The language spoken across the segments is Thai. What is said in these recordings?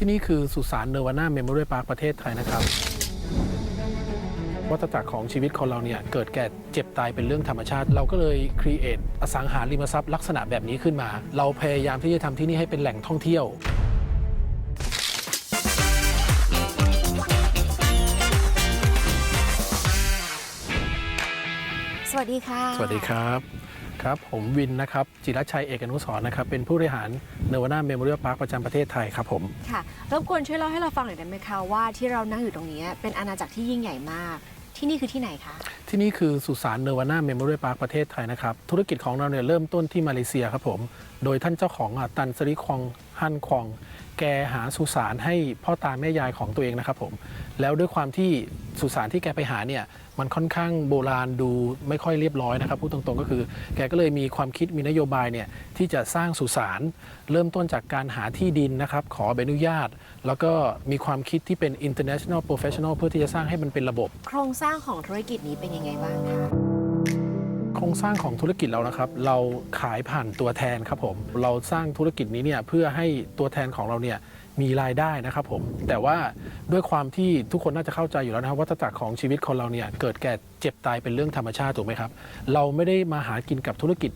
ที่นี่คือสุสานเนวาน่าเมมโมเรียลพาร์คประเทศไทยนะครับ วัฏจักรของชีวิตคนเราเนี่ยเกิดแก่เจ็บตายเป็นเรื่องธรรมชาติ เราก็เลยครีเอทอสังหาริมทรัพย์ลักษณะแบบนี้ขึ้นมา เราพยายามที่จะทำที่นี่ให้เป็นแหล่งท่องเที่ยวสวัสดีค่ะ สวัสดีครับ ครับ ผมวินนะครับ จิรชัยเอกอนุสรณ์นะครับ เป็นผู้บริหารเนวาน่าเมมโมเรียลพาร์คประจำประเทศไทยครับผม ค่ะรบกวนช่วยเล่าให้เราฟังหน่อยได้ไหมคะว่าที่เรานั่งอยู่ตรงนี้เป็นอาณาจักรที่ยิ่งใหญ่มาก ที่นี่คือที่ไหนคะ ที่นี่คือสุสานเนวาน่าเมมโมเรียลพาร์คประเทศไทยนะครับ ธุรกิจของเราเนี่ยเริ่มต้นที่มาเลเซียครับผม โดยท่านเจ้าของอะตันสริคองฮั่นคอง แกหาสุสานให้พ่อตาแม่ยายของตัวเองนะครับผม แล้วด้วยความที่สุสานที่แกไปหาเนี่ยมันค่อนข้างโบราณดูไม่ค่อยเรียบร้อยนะครับพูดตรงๆก็คือ แกก็เลยมีความคิดมีนโยบายเนี่ยที่จะสร้างสุสานเริ่มต้นจากการหาที่ดินนะครับ ขอใบอนุญาต แล้วก็มีความคิดที่เป็น international professional เพื่อที่จะสร้างให้มันเป็นระบบ โครงสร้างของธุรกิจนี้เป็นยังไงบ้างคะ โครงสร้างของธุรกิจเรานะครับ เราขายผ่านตัวแทนครับผม เราสร้างธุรกิจนี้เนี่ยเพื่อให้ตัวแทนของเราเนี่ยมีรายได้นะครับผม แต่ว่าด้วยความที่ทุกคนน่าจะเข้าใจอยู่แล้วนะครับวัฏจักรของชีวิตคนเราเนี่ยเกิดแก่เจ็บตายเป็นเรื่องธรรมชาติถูกไหมครับ เราไม่ได้มาหากินกับธุรกิจ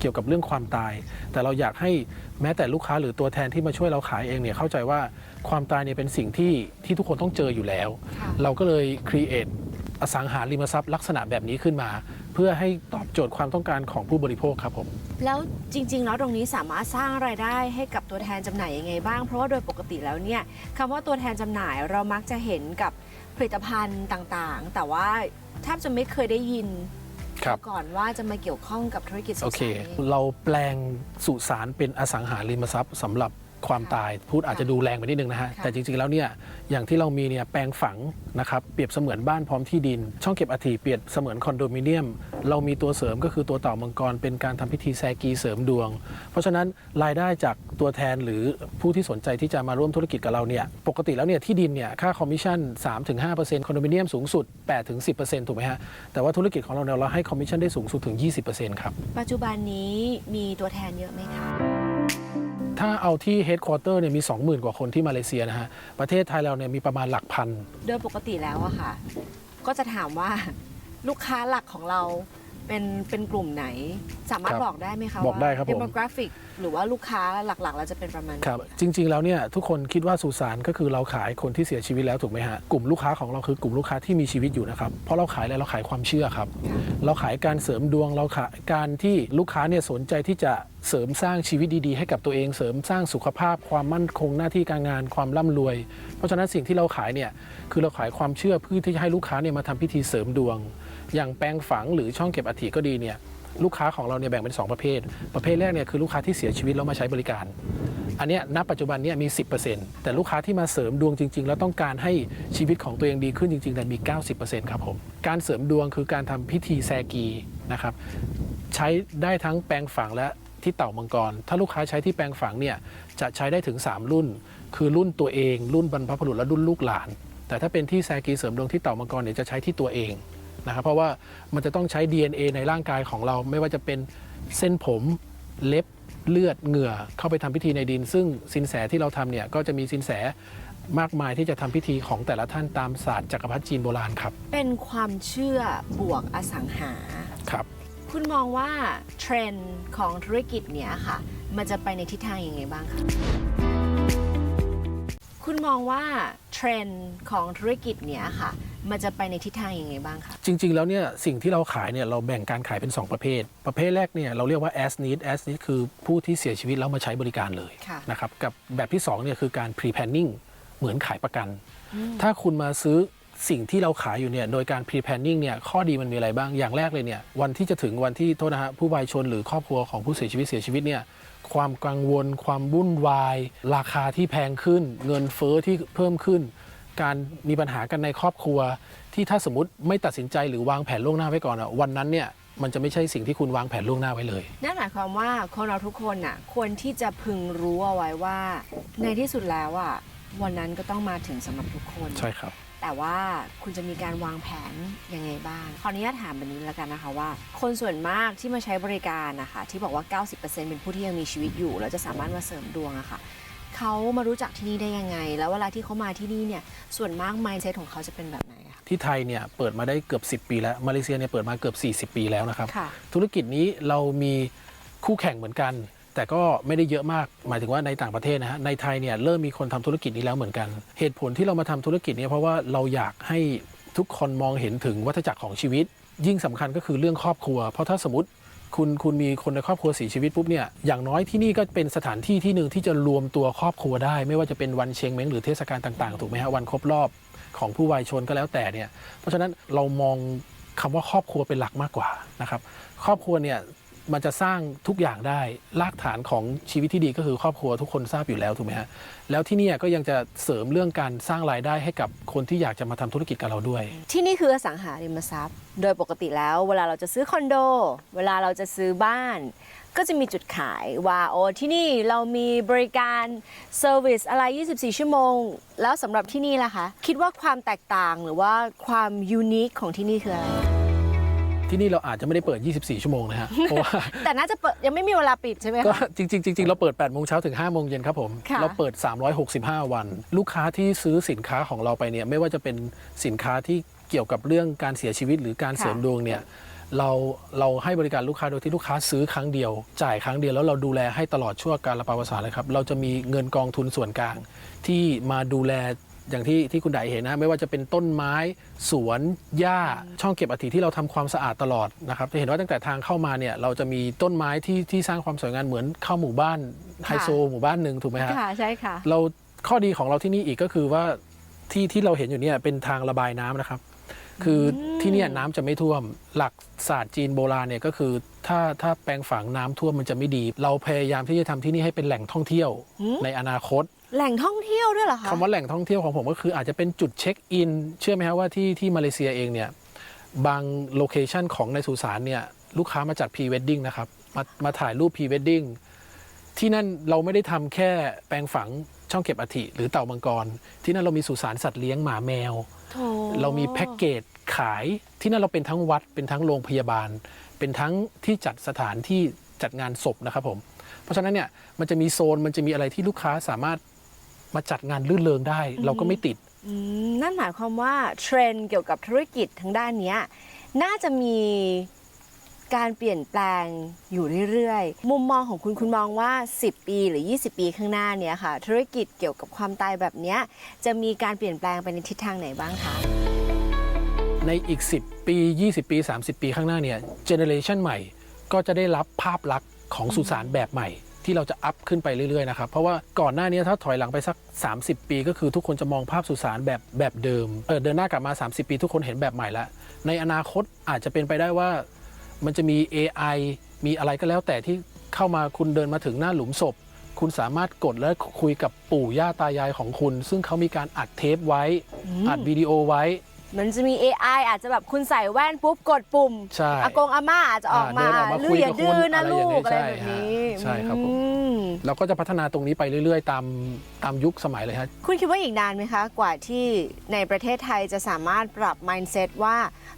เกี่ยวกับเรื่องความตาย แต่เราอยากให้แม้แต่ลูกค้าหรือตัวแทนที่มาช่วยเราขายเองเนี่ยเข้าใจว่าความตายเนี่ยเป็นสิ่งที่ที่ทุกคนต้องเจออยู่แล้วค่ะเราก็เลยครีเอทอสังหาริมทรัพย์ลักษณะแบบนี้ขึ้นมาเพื่อให้ตอบโจทย์ความต้องการของผู้บริโภคครับผม แล้วจริง ๆ แล้วตรงนี้สามารถสร้างรายได้ให้กับตัวแทนจำหน่ายยังไงบ้าง เพราะว่าโดยปกติแล้วเนี่ยคำว่าตัวแทนจำหน่ายเรามักจะเห็นกับผลิตภัณฑ์ต่างๆ แต่ว่าแทบจะไม่เคยได้ยินครับ ก่อนว่าจะมาเกี่ยวข้องกับธุรกิจสุโอสานเคนี้เราแปลงสุสานเป็นอสังหาริมทรัพย์สำหรับ ความตายพูดอาจจะดูแรงไปนิดนึงนะฮะค่ะแต่จริงๆแล้วเนี่ยอย่างที่เรามีเนี่ยแปลงฝังนะครับเปรียบเสมือนบ้านพร้อมที่ดิน ช่องเก็บอัฐิเปรียบเสมือนคอนโดมิเนียม เรามีตัวเสริมก็คือตัวเต่ามังกร เป็นการทำพิธีแซกีเสริมดวง เพราะฉะนั้นรายได้จากตัวแทนหรือผู้ที่สนใจที่จะมาร่วมธุรกิจกับเราเนี่ยปกติแล้วเนี่ยที่ดินเนี่ยค่าคอมมิชชั่น 3-5%คอนโดมิเนียมสูงสุด 8-10%ถูกไหมฮะแต่ว่าธุรกิจของเราเนี่ยเราให้คอมมิชชั่นได้สูงสุดถึง 20%ครับปัจจุบันนี้มีตัวแทนเยอะไหมคะ ถ้าเอาที่เฮดคอร์เตอร์เนี่ยมี 20,000 กว่าคนที่มาเลเซียนะฮะ ประเทศไทยเราเนี่ยมีประมาณหลักพัน โดยปกติแล้วอะค่ะ ก็จะถามว่าลูกค้าหลักของเรา เป็นเป็นกลุ่มไหน สามารถครับบอกได้ไหมคะบอกได้ครับผม เดโมกราฟิกหรือว่าลูกค้าหลักๆ เราจะเป็นประมาณไหนครับจริง ๆ แล้วเนี่ยทุกคนคิดว่าสุสานก็คือเราขายคนที่เสียชีวิตแล้วถูกไหมฮะกลุ่มลูกค้าของเราคือกลุ่มลูกค้าที่มีชีวิตอยู่นะครับเพราะเราขายอะไรเราขายความเชื่อครับ เราขายการเสริมดวงเราขายการที่ลูกค้าเนี่ยสนใจที่จะเสริมสร้างชีวิตดีๆ ให้กับตัวเองเสริมสร้างสุขภาพ ความมั่นคงหน้าที่การงานความร่ำรวย เพราะฉะนั้นสิ่งที่เราขายเนี่ยคือเราขายความเชื่อเพื่อที่จะให้ลูกค้าเนี่ยมาทำพิธีเสริมดวง อย่างแปลงฝังหรือช่องเก็บอัฐิก็ดีเนี่ยลูกค้าของเราเนี่ยแบ่งเป็นสองประเภท ประเภทแรกเนี่ยคือลูกค้าที่เสียชีวิตแล้วมาใช้บริการ อันเนี้ยณปัจจุบันเนี่ยมี 10%แต่ลูกค้าที่มาเสริมดวงจริง ๆ แล้วต้องการให้ชีวิตของตัวเองดีขึ้นจริงๆเนี่มี 90%ครับผม การเสริมดวงคือการทำพิธีแซกีนะครับใช้ได้ทั้งแปลงฝังและที่เต่ามังกร ถ้าลูกค้าใช้ที่แปลงฝังเนี่ยจะใช้ได้ถึง 3 รุ่น คือรุ่นตัวเอง รุ่นบรรพบุรุษและรุ่นลูกหลาน แต่ถ้าเป็นที่แซกีเสริมดวงที่เต่ามังกรเนี่ยจะใช้ที่ตัวเอง นะครับเพราะว่ามันจะต้องใช้ DNA ในร่างกายของเรา ไม่ว่าจะเป็นเส้นผมเล็บเลือดเหงื่อเข้าไปทำพิธีในดิน ซึ่งสินแสที่เราทำเนี่ยก็จะมีสินแสมากมายที่จะทำพิธีของแต่ละท่านตามศาสตร์จักรพรรดิจีนโบราณครับ เป็นความเชื่อบวกอสังหาครับ คุณมองว่าเทรนด์ของธุรกิจเนี้ยค่ะ มันจะไปในทิศทางยังไงบ้างคะคุณมองว่าเทรนด์ของธุรกิจเนี้ยค่ะ มันจะไปในทิศทางยังไงบ้างคะ จริง ๆ แล้วเนี่ยสิ่งที่เราขายเนี่ยเราแบ่งการขายเป็น 2 ประเภท ประเภทแรกเนี่ยเราเรียกว่า as need as need คือผู้ที่เสียชีวิตแล้วมาใช้บริการเลยค่ะนะครับกับแบบที่2เนี่ยคือการ pre planning เหมือนขายประกัน ถ้าคุณมาซื้อสิ่งที่เราขายอยู่เนี่ยโดยการ pre planning เนี่ยข้อดีมันมีอะไรบ้างอย่างแรกเลยเนี่ยวันที่จะถึงวันที่โทษนะฮะผู้วายชนหรือครอบครัวของผู้เสียชีวิตเสียชีวิตเนี่ยความกังวล ความวุ่นวาย ราคาที่แพงขึ้น เงินเฟ้อที่เพิ่มขึ้น การมีปัญหากันในครอบครัว ที่ถ้าสมมติไม่ตัดสินใจหรือวางแผนล่วงหน้าไว้ก่อนอะวันนั้นเนี่ยมันจะไม่ใช่สิ่งที่คุณวางแผนล่วงหน้าไว้เลย นั่นหมายความว่าคนเราทุกคนน่ะควรที่จะพึงรู้เอาไว้ว่า ในที่สุดแล้วอะวันนั้นก็ต้องมาถึงสำหรับทุกคน ใช่ครับ แต่ว่าคุณจะมีการวางแผนยังไงบ้างขออนุญาตถามแบบนี้แล้วกันนะคะว่า คนส่วนมากที่มาใช้บริการนะคะที่บอกว่า 90%เป็นผู้ที่ยังมีชีวิตอยู่ แล้วจะสามารถมาเสริมดวงอะค่ะ เขามารู้จักที่นี่ได้ยังไง แล้วเวลาที่เขามาที่นี่เนี่ยส่วนมาก mindset ของเขาจะเป็นแบบไหนอะที่ไทยเนี่ยเปิดมาได้เกือบ 10 ปีแล้วมาเลเซียเนี่ยเปิดมาเกือบ 40 ปีแล้วนะครับ ค่ะ ธุรกิจนี้เรามีคู่แข่งเหมือนกัน แต่ก็ไม่ได้เยอะมาก หมายถึงว่าในต่างประเทศนะฮะในไทยเนี่ยเริ่มมีคนทำธุรกิจนี้แล้วเหมือนกัน เหตุผลที่เรามาทำธุรกิจเนี้เพราะว่าเราอยากให้ทุกคนมองเห็นถึงวัฏจักรของชีวิต ยิ่งสำคัญก็คือเรื่องครอบครัว เพราะถ้าสมมติ คุณคุณมีคนในครอบครัวเสียชีวิตปุ๊บเนี่ยอย่างน้อยที่นี่ก็เป็นสถานที่ที่หนึ่งที่จะรวมตัวครอบครัวได้ ไม่ว่าจะเป็นวันเชงเม้งหรือเทศกาลต่างๆ ถูกไหมฮะวันครบรอบของผู้วายชนก็แล้วแต่เนี่ยเพราะฉะนั้นเรามองคำว่าครอบครัวเป็นหลักมากกว่านะครับ ครอบครัวเนี่ย มันจะสร้างทุกอย่างได้รากฐานของชีวิตที่ดีก็คือครอบครัวทุกคนทราบอยู่แล้วถูกไหมฮะแล้วที่นี่ก็ยังจะเสริมเรื่องการสร้างรายได้ให้กับคนที่อยากจะมาทำธุรกิจกับเราด้วย ที่นี่คืออสังหาริมทรัพย์ โดยปกติแล้ว เวลาเราจะซื้อคอนโด เวลาเราจะซื้อบ้าน ก็จะมีจุดขายว่าโอ้ที่นี่เรามีบริการเซอร์วิสอะไร 24 ชั่วโมง แล้วสำหรับที่นี่ล่ะคะ คิดว่าความแตกต่างหรือว่าความยูนิคของที่นี่คืออะไร ที่นี่เราอาจจะไม่ได้เปิด 24 ชั่วโมงนะฮะ เพราะว่า แต่น่าจะเปิดยังไม่มีเวลาปิดใช่ไหมก็คะ จริงๆจริงๆเราเปิด 8 โมงเช้าถึง 5 โมงเย็นครับผม ค่ะ เราเปิด 365 วัน ลูกค้าที่ซื้อสินค้าของเราไปเนี่ยไม่ว่าจะเป็นสินค้าที่เกี่ยวกับเรื่องการเสียชีวิตหรือการเสริมดวงเนี่ยเราเราให้บริการลูกค้าโดยที่ลูกค้าซื้อครั้งเดียว จ่ายครั้งเดียวแล้วเราดูแลให้ตลอดช่วงการระบาดวสารเลยครับเราจะมีเงินกองทุนส่วนกลาง ที่มาดูแล อย่างที่ที่คุณไดเห็นนะไม่ว่าจะเป็นต้นไม้สวนหญ้าช่องเก็บอัฐิที่เราทำความสะอาดตลอดนะครับจะเห็นว่าตั้งแต่ทางเข้ามาเนี่ยเราจะมีต้นไม้ที่ที่สร้างความสวยงามเหมือนเข้าหมู่บ้านไฮโซหมู่บ้านหนึ่งถูกไหมฮะค่ะใช่ค่ะเราข้อดีของเราที่นี่อีกก็คือว่าที่ที่เราเห็นอยู่เนี่ยเป็นทางระบายน้ำนะครับ คืออที่เนี่ยน้ำจะไม่ท่วม หลักศาสตร์จีนโบราณเนี่ยก็คือถ้าถ้าแปลงฝังน้ำท่วมมันจะไม่ดี เราพยายามที่จะทำที่นี่ให้เป็นแหล่งท่องเที่ยวหืมในอนาคต แหล่งท่องเที่ยวด้วยเหรอคะคำว่าแหล่งท่องเที่ยวของผมก็คืออาจจะเป็นจุดเช็คอิน เชื่อไหมครับว่าที่ที่มาเลเซียเองเนี่ยบางโลเคชันของในสุสานเนี่ยลูกค้ามาจัดพรีเวดดิ้งนะครับมามาถ่ายรูปพรีเวดดิ้งที่นั่นเราไม่ได้ทำแค่แปลงฝังช่องเก็บอัฐิหรือเต่ามังกร ที่นั่นเรามีสุสานสัตว์เลี้ยงหมาแมวโถเรามีแพ็กเกจขายที่นั่นเราเป็นทั้งวัด เป็นทั้งโรงพยาบาล เป็นทั้งที่จัดสถานที่จัดงานศพนะครับผม เพราะฉะนั้นเนี่ยมันจะมีโซนมันจะมีอะไรที่ลูกค้าสามารถ มาจัดงานลื่นเริงได้ เราก็ไม่ติดอืมนั่นหมายความว่าเทรนด์เกี่ยวกับธุรกิจทางด้านเนี้ยน่าจะมีการเปลี่ยนแปลงอยู่เรื่อยๆ มุมมองของคุณคุณมองว่า 10 ปีหรือ 20 ปีข้างหน้าเนี้ยค่ะ ธุรกิจเกี่ยวกับความตายแบบเนี้ยจะมีการเปลี่ยนแปลงไปในทิศทางไหนบ้างคะ ในอีก 10 ปี 20 ปี 30 ปีข้างหน้าเนี่ยเจเนเรชันใหม่ ก็จะได้รับภาพลักษณ์ของสุสานแบบใหม่ ที่เราจะอัพขึ้นไปเรื่อยๆนะครับเพราะว่าก่อนหน้านี้ถ้าถอยหลังไปสัก 30 ปี ก็คือทุกคนจะมองภาพสุสานแบบแบบเดิมเออเดินหน้ากลับมา 30 ปี ทุกคนเห็นแบบใหม่ล้วในอนาคตอาจจะเป็นไปได้ว่า มันจะมี AI มีอะไรก็แล้วแต่ที่เข้ามาคุณเดินมาถึงหน้าหลุมศพ คุณสามารถกดและคุยกับปู่ย่าตายายของคุณ ซึ่งเขามีการอัดเทปไว้อัดวิดีโอไว้ มันจะมี AI อาจจะแบบคุณใส่แว่นปุ๊บกดปุ่มใช่อากงอาม่าอาจจะออกมาอ่าเดินออกมาลูคุกยอย่ากับดื้อคุณนะอะไรลูอย่างกอะไรใช่แบบนี้ฮะใช่ครับผม อืมเราก็จะพัฒนาตรงนี้ไปเรื่อยๆ ตามตามยุคสมัยเลยฮะ คุณคิดว่าอีกนานไหมคะ กว่าที่ในประเทศไทยจะสามารถปรับ mindset ว่า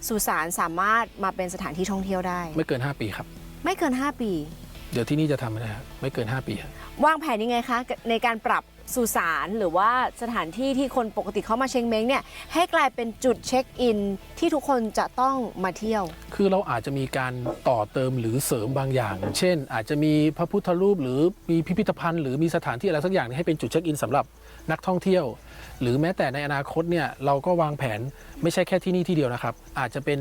สุสานสามารถมาเป็นสถานที่ท่องเที่ยวได้ ไม่เกิน 5 ปีครับ ไม่เกิน 5 ปี เดี๋ยวที่นี่จะทำไม่ได้ครับไม่เกิน 5 ปีครับวางแผนยังไงคะ ในการปรับ สุสานหรือว่าสถานที่ที่คนปกติเขามาเชงเม้งเนี่ยให้กลายเป็นจุดเช็คอินที่ทุกคนจะต้องมาเที่ยว คือเราอาจจะมีการต่อเติมหรือเสริมบางอย่าง เช่น อาจจะมีพระพุทธรูปหรือมีพิพิธภัณฑ์ หรือมีสถานที่อะไรสักอย่างให้เป็นจุดเช็คอินสำหรับนักท่องเที่ยว หรือแม้แต่ในอนาคตเนี่ยเราก็วางแผนไม่ใช่แค่ที่นี่ที่เดียวนะครับ อาจจะเป็น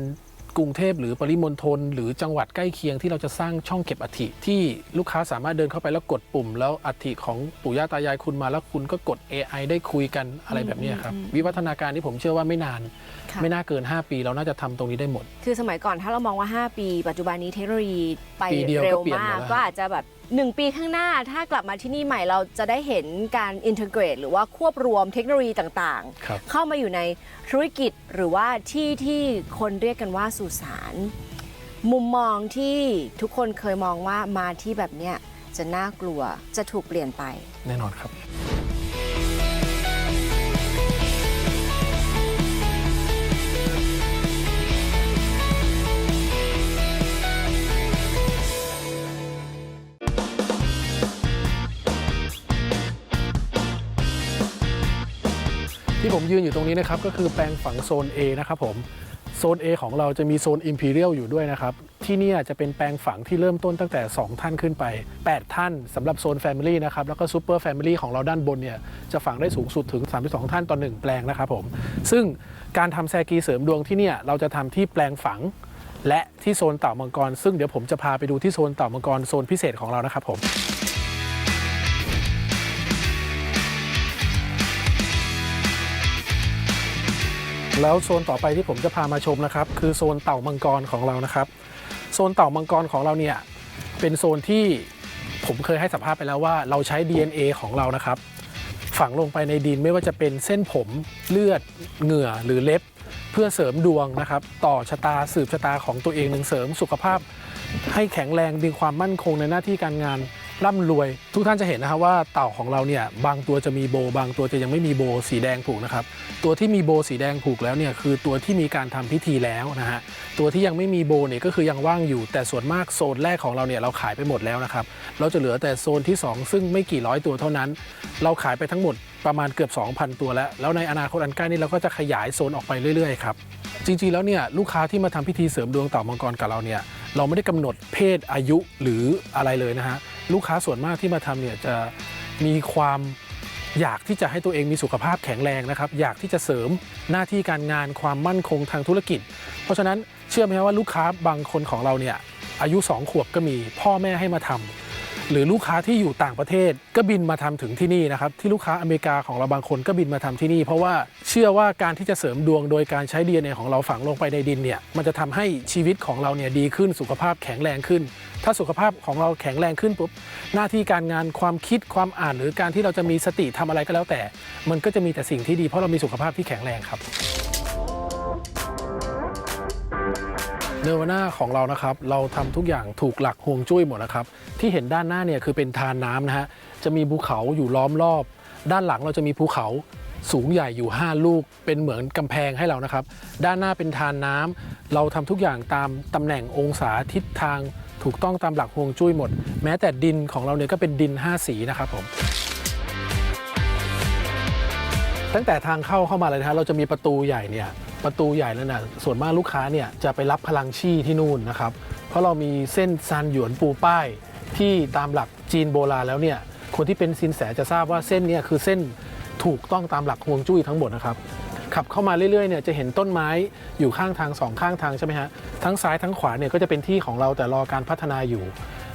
กรุงเทพหรือปริมณฑลหรือจังหวัดใกล้เคียงที่เราจะสร้างช่องเก็บอัฐิที่ลูกค้าสามารถเดินเข้าไปแล้วกดปุ่ม แล้วอัฐิของปู่ย่าตายายคุณมาแล้วคุณก็กด AI ได้คุยกันอะไรแบบเนี้ยครับวิวัฒนาการที่ผมเชื่อว่าไม่นานค่ะไม่น่าเกิน 5 ปีเราน่าจะทำตรงนี้ได้หมด คือสมัยก่อนถ้าเรามองว่า 5 ปี ปัจจุบันนี้เทคโนโลยีไปปีเดียวก็เร็วเปลี่ยนมากหมดแล้วก็อาจจะแบบ1ปีข้างหน้าถ้ากลับมาที่นี่ใหม่เราจะได้เห็นการอินเทอร์เกรตหรือว่าควบรวมเทคโนโลยีต่างครับๆเข้ามาอยู่ในธุรกิจหรือว่าที่ที่คนเรียกกันว่าสุสานมุมมองที่ทุกคนเคยมองว่ามาที่แบบเนี้ยจะน่ากลัวจะถูกเปลี่ยนไป แน่นอนครับ ที่ผมยืนอยู่ตรงนี้นะครับก็คือแปลงฝังโซน A นะครับผม โซน A ของเราจะมีโซน Imperial อยู่ด้วยนะครับ ที่นี่จะเป็นแปลงฝังที่เริ่มต้นตั้งแต่ 2 ท่านขึ้นไป 8 ท่านสำหรับโซน Family นะครับ แล้วก็ Super Family ของเราด้านบนเนี่ยจะฝังได้สูงสุดถึง 32 ท่านต่อ 1 แปลงนะครับผม ซึ่งการทำแซกีเสริมดวงที่นี่เราจะทำที่แปลงฝัง และที่โซนเต่ามังกร ซึ่งเดี๋ยวผมจะพาไปดูที่โซนเต่ามังกรโซนพิเศษของเรานะครับผม แล้วโซนต่อไปที่ผมจะพามาชมนะครับ คือโซนเต่ามังกรของเรานะครับ โซนเต่ามังกรของเราเนี่ยเป็นโซนที่ผมเคยให้สัมภาษณ์ไปแล้วว่าเราใช้ DNA ของเรานะครับ ฝังลงไปในดินไม่ว่าจะเป็นเส้นผมเลือดเหงื่อหรือเล็บ เพื่อเสริมดวงนะครับ ต่อชะตาสืบชะตาของตัวเองหนึ่งเสริมสุขภาพ ให้แข็งแรงมีความมั่นคงในหน้าที่การงาน ร่ำรวย ทุกท่านจะเห็นนะครับว่าเต่าของเราเนี่ยบางตัวจะมีโบบางตัวจะยังไม่มีโบสีแดงผูกนะครับตัวที่มีโบสีแดงผูกแล้วเนี่ยคือตัวที่มีการทำพิธีแล้วนะฮะตัวที่ยังไม่มีโบเนี่ยก็คือยังว่างอยู่ แต่ส่วนมากโซนแรกของเราเนี่ยเราขายไปหมดแล้วนะครับเราจะเหลือแต่โซนที่ 2 ซึ่งไม่กี่ร้อยตัวเท่านั้น เราขายไปทั้งหมดประมาณเกือบ 2,000 ตัวแล้ว แล้วในอนาคตอันใกล้นี้เราก็จะขยายโซนออกไปเรื่อยๆครับจริงๆแล้วเนี่ยลูกค้าที่มาทำพิธีเสริมดวงเต่ามังกรกับเราเนี่ยเราไม่ได้กำหนดเพศอายุหรืออะไรเลยนะฮะ ลูกค้าส่วนมากที่มาทำเนี่ยจะมีความอยากที่จะให้ตัวเองมีสุขภาพแข็งแรงนะครับ อยากที่จะเสริมหน้าที่การงานความมั่นคงทางธุรกิจ เพราะฉะนั้นเชื่อไหมครับว่าลูกค้าบางคนของเราเนี่ยอายุ 2 ขวบก็มีพ่อแม่ให้มาทำ หรือลูกค้าที่อยู่ต่างประเทศก็บินมาทำถึงที่นี่นะครับที่ลูกค้าอเมริกาของเราบางคนก็บินมาทำที่นี่ เพราะว่าเชื่อว่าการที่จะเสริมดวงโดยการใช้ DNA ของเราฝังลงไปในดินเนี่ยมันจะทำให้ชีวิตของเราเนี่ยดีขึ้นสุขภาพแข็งแรงขึ้น ถ้าสุขภาพของเราแข็งแรงขึ้นปุ๊บหน้าที่การงานความคิดความอ่าน หรือการที่เราจะมีสติทำอะไรก็แล้วแต่ มันก็จะมีแต่สิ่งที่ดีเพราะเรามีสุขภาพที่แข็งแรงครับ เนวาน่าของเรานะครับ เราทำทุกอย่างถูกหลักห่วงจุ้ยหมดนะครับ ที่เห็นด้านหน้าเนี่ยคือเป็นทานน้ำนะฮะ จะมีภูเขาอยู่ล้อมรอบ ด้านหลังเราจะมีภูเขาสูงใหญ่อยู่ 5 ลูก เป็นเหมือนกำแพงให้เรานะครับ ด้านหน้าเป็นทานน้ำเราทำทุกอย่างตามตำแหน่งองศาทิศทาง ถูกต้องตามหลักห่วงจุ้ยหมด แม้แต่ดินของเราเนี่ยก็เป็นดิน 5 สีนะครับผม ตั้งแต่ทางเข้าเข้ามาเลยนะฮะเราจะมีประตูใหญ่เนี่ยประตูใหญ่แล้วนะส่วนมากลูกค้าเนี่ยจะไปรับพลังชี่ที่นู่นนะครับ เพราะเรามีเส้นซานหยวนปูป้าย ที่ตามหลักจีนโบราณแล้วเนี่ยคนที่เป็นซินแสจะทราบว่าเส้นเนี่ยคือเส้นถูกต้องตามหลักฮวงจุ้ยทั้งหมดนะครับขับเข้ามาเรื่อยๆเนี่ยจะเห็นต้นไม้อยู่ข้างทางสองข้างทางใช่ไหมฮะทั้งซ้ายทั้งขวาเนี่ยก็จะเป็นที่ของเราแต่รอการพัฒนาอยู่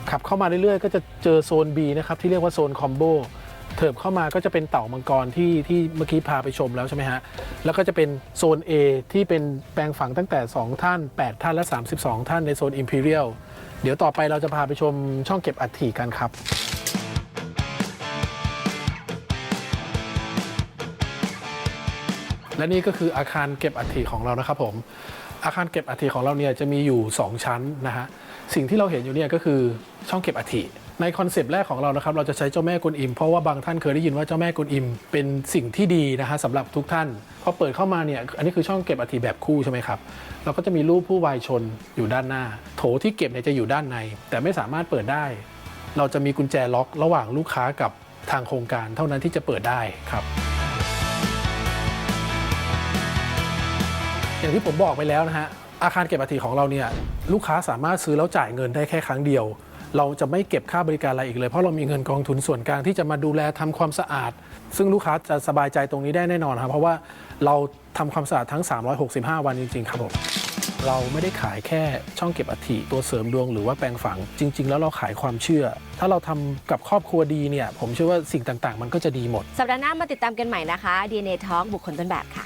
ขับเข้ามาเรื่อยๆ ก็จะเจอโซน B นะครับที่เรียกว่าโซนคอมโบ เถิบเข้ามาก็จะเป็นเต่ามังกรที่ที่เมื่อกี้พาไปชมแล้วใช่ไหมฮะ แล้วก็จะเป็นโซน A ที่เป็นแปลงฝังตั้งแต่ 2 ท่าน 8 ท่านและ 32 ท่านในโซน Imperial เดี๋ยวต่อไปเราจะพาไปชมช่องเก็บอัฐิกันครับและนี่ก็คืออาคารเก็บอัฐิของเรานะครับผม อาคารเก็บอัฐิของเราเนี่ยจะมีอยู่ 2 ชั้นนะฮะ สิ่งที่เราเห็นอยู่เนี่ยก็คือช่องเก็บอัฐิ ในคอนเซปต์แรกของเรานะครับเราจะใช้เจ้าแม่กวนอิม เพราะว่าบางท่านเคยได้ยินว่าเจ้าแม่กวนอิม เป็นสิ่งที่ดีนะฮะสำหรับทุกท่านพอเปิดเข้ามาเนี่ยอันนี้คือช่องเก็บอัฐิแบบคู่ใช่ไหมครับเราก็จะมีรูปผู้วายชนอยู่ด้านหน้า โถที่เก็บเนี่ยจะอยู่ด้านใน แต่ไม่สามารถเปิดได้ เราจะมีกุญแจล็อกระหว่างลูกค้ากับทางโครงการเท่านั้นที่จะเปิดได้ครับ อย่างที่ผมบอกไปแล้วนะฮะอาคารเก็บอัฐิของเราเนี่ยลูกค้าสามารถซื้อแล้วจ่ายเงินได้แค่ครั้งเดียว เราจะไม่เก็บค่าบริการอะไรอีกเลย เพราะเรามีเงินกองทุนส่วนกลางที่จะมาดูแลทำความสะอาด ซึ่งลูกค้าจะสบายใจตรงนี้ได้แน่นอนครับเพราะว่าเราทำความสะอาดทั้ง 365 วันจริง ๆ ครับผมเราไม่ได้ขายแค่ช่องเก็บอัฐิตัวเสริมดวงหรือว่าแปลงฝัง จริง ๆ แล้วเราขายความเชื่อ ถ้าเราทำกับครอบครัวดีเนี่ย ผมเชื่อว่าสิ่งต่างๆ มันก็จะดีหมด สัปดาห์หน้ามาติดตามกันใหม่นะคะ DNA Talk บุคคลต้นแบบค่ะ